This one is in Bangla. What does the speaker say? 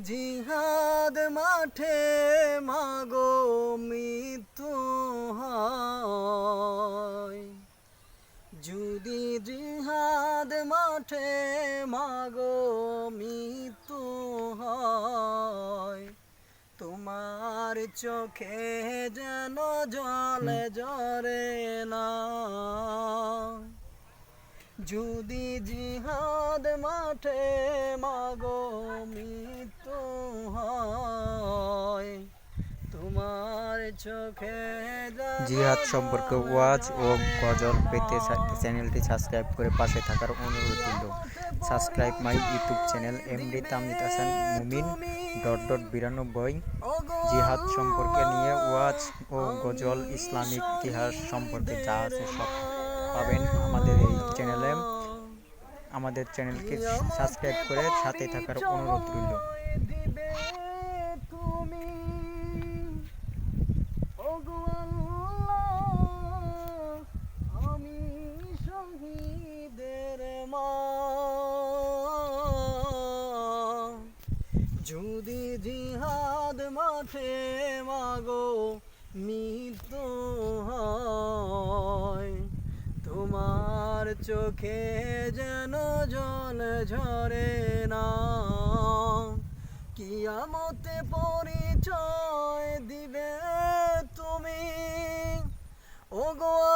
জিহাদ মাঠে মাগো মৃত্যু হয়। যদি জিহাদ মাঠে মাগো মৃত্যু হয় তোমার চোখে যেন জলে জরে না। যদি জিহাদ মাঠে মাগো মৃত্যু হয় তোমার চোখে যেন জিহাদ সম্পর্কে ওয়াজ ও গজল পেতে চ্যানেলটি সাবস্ক্রাইব করে পাশে থাকার অনুরোধ রইল। Subscribe my YouTube channel MD Tamjid Hasan Mumin dot dot বিরানব্বই। জিহাদ সম্পর্কে নিয়ে ওয়াজ ও গজল, ইসলামিক ইতিহাস সম্পর্কে যা আছে সব পাবেন আমাদের এই চ্যানেলে। আমাদের চ্যানেলকে সাবস্ক্রাইব করে সাথে থাকার অনুরোধ রইল। যদি জিহাদ মাঠে মাগো মৃত্যু হয়। তোমার চোখে যেন জল ঝরে না। কিয়ামতে পরিচয় দিবে তুমি। ওগো